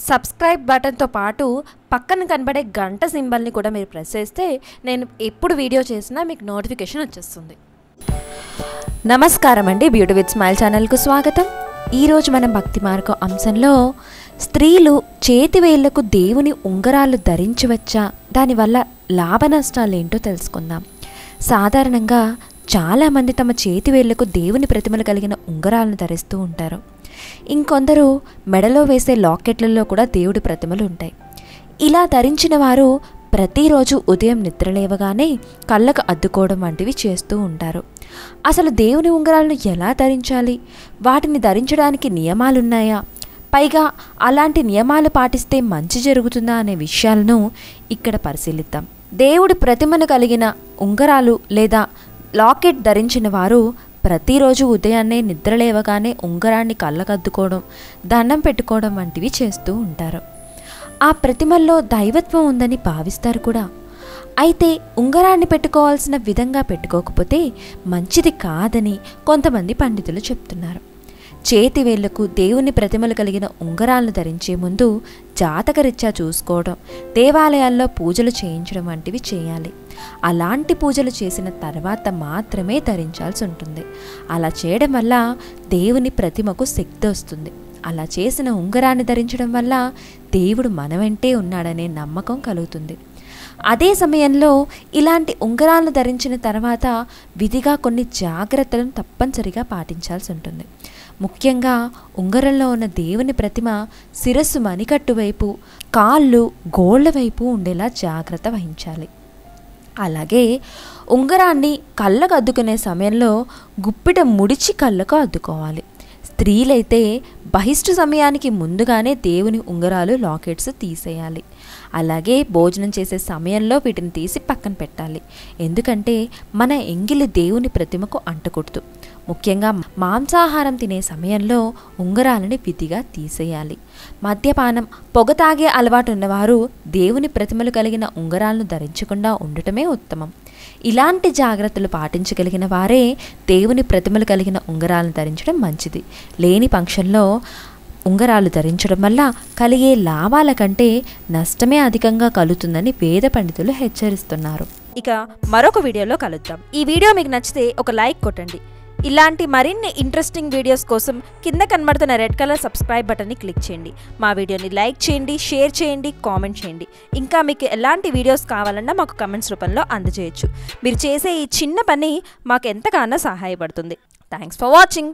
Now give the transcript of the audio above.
Subscribe బటన్తో పాటు పక్కన కనబడే గంట సింబల్ని కూడా మీరు ప్రెస్ చేస్తే నేను ఎప్పుడు వీడియో చేసినా మీకు నోటిఫికేషన్ వచ్చేస్తుంది. నమస్కారం అండి. బ్యూటీ విత్ స్మైల్ ఛానల్కు స్వాగతం. ఈరోజు మనం భక్తి మార్గం అంశంలో స్త్రీలు చేతివేళ్ళకు దేవుని ఉంగరాలు ధరించవచ్చా దానివల్ల లాభ నష్టాలు ఏంటో తెలుసుకుందాం. సాధారణంగా చాలామంది తమ చేతివేళ్ళకు దేవుని ప్రతిమలు కలిగిన ఉంగరాలను ధరిస్తూ ఉంటారు. ఇంకొందరు మెడలో వేసే లాకెట్లలో కూడా దేవుడి ప్రతిమలు ఉంటాయి. ఇలా ధరించిన వారు ప్రతిరోజు ఉదయం నిద్రలేవగానే కళ్ళకు అద్దుకోవడం వంటివి చేస్తూ ఉంటారు. అసలు దేవుని ఉంగరాలను ఎలా ధరించాలి? వాటిని ధరించడానికి నియమాలున్నాయా? పైగా అలాంటి నియమాలు పాటిస్తే మంచి జరుగుతుందా అనే విషయాలను ఇక్కడ పరిశీలిద్దాం. దేవుడి ప్రతిమను కలిగిన ఉంగరాలు లేదా లాకెట్ ధరించిన వారు ప్రతిరోజు ఉదయాన్నే నిద్రలేవగానే ఉంగరాన్ని కళ్ళకద్దుకోవడం దండం పెట్టుకోవడం వంటివి చేస్తూ ఉంటారు. ఆ ప్రతిమల్లో దైవత్వం ఉందని భావిస్తారు కూడా. అయితే ఉంగరాన్ని పెట్టుకోవాల్సిన విధంగా పెట్టుకోకపోతే మంచిది కాదని కొంతమంది పండితులు చెప్తున్నారు. చేతి వేళ్ళకు దేవుని ప్రతిమలు కలిగిన ఉంగరాలను ధరించే ముందు జాతకరీత్యా చూసుకోవడం దేవాలయాల్లో పూజలు చేయించడం వంటివి చేయాలి. అలాంటి పూజలు చేసిన తర్వాత మాత్రమే ధరించాల్సి ఉంటుంది. అలా చేయడం వల్ల దేవుని ప్రతిమకు శక్తి వస్తుంది. అలా చేసిన ఉంగరాన్ని ధరించడం వల్ల దేవుడు మన వెంటే ఉన్నాడనే నమ్మకం కలుగుతుంది. అదే సమయంలో ఇలాంటి ఉంగరాలను ధరించిన తర్వాత విధిగా కొన్ని జాగ్రత్తలను తప్పనిసరిగా పాటించాల్సి ఉంటుంది. ముఖ్యంగా ఉంగరంలో ఉన్న దేవుని ప్రతిమ శిరస్సు మణికట్టు వైపు కాళ్ళు గోళ్ళ వైపు ఉండేలా జాగ్రత్త వహించాలి. అలాగే ఉంగరాన్ని కళ్ళకు అద్దుకునే సమయంలో గుప్పిట ముడిచి కళ్ళకు అద్దుకోవాలి. స్త్రీలైతే బహిష్టు సమయానికి ముందుగానే దేవుని ఉంగరాలు లాకెట్స్ తీసేయాలి. అలాగే భోజనం చేసే సమయంలో వీటిని తీసి పక్కన పెట్టాలి. ఎందుకంటే మన ఎంగిలి దేవుని ప్రతిమకు అంటకూడదు. ముఖ్యంగా మాంసాహారం తినే సమయంలో ఉంగరాలని విధిగా తీసేయాలి. మద్యపానం పొగ తాగే అలవాటు ఉన్నవారు దేవుని ప్రతిమలు కలిగిన ఉంగరాలను ధరించకుండా ఉండటమే ఉత్తమం. ఇలాంటి జాగ్రత్తలు పాటించగలిగిన వారే దేవుని ప్రతిమలు కలిగిన ఉంగరాలను ధరించడం మంచిది. లేని ఫంక్షన్లో ఉంగరాలు ధరించడం వల్ల కలిగే లాభాల కంటే నష్టమే అధికంగా కలుగుతుందని వేద పండితులు హెచ్చరిస్తున్నారు. ఇక మరొక వీడియోలో కలుద్దాం. ఈ వీడియో మీకు నచ్చితే ఒక లైక్ కొట్టండి. ఇలాంటి మరిన్ని ఇంట్రెస్టింగ్ వీడియోస్ కోసం కింద కనబడుతున్న రెడ్ కలర్ సబ్స్క్రైబ్ బటన్ని క్లిక్ చేయండి. మా వీడియోని లైక్ చేయండి షేర్ చేయండి కామెంట్ చేయండి. ఇంకా మీకు ఎలాంటి వీడియోస్ కావాలన్నా మాకు కమెంట్స్ రూపంలో అందజేయచ్చు. మీరు చేసే ఈ చిన్న పని మాకు ఎంతగానో సహాయపడుతుంది. Thanks for watching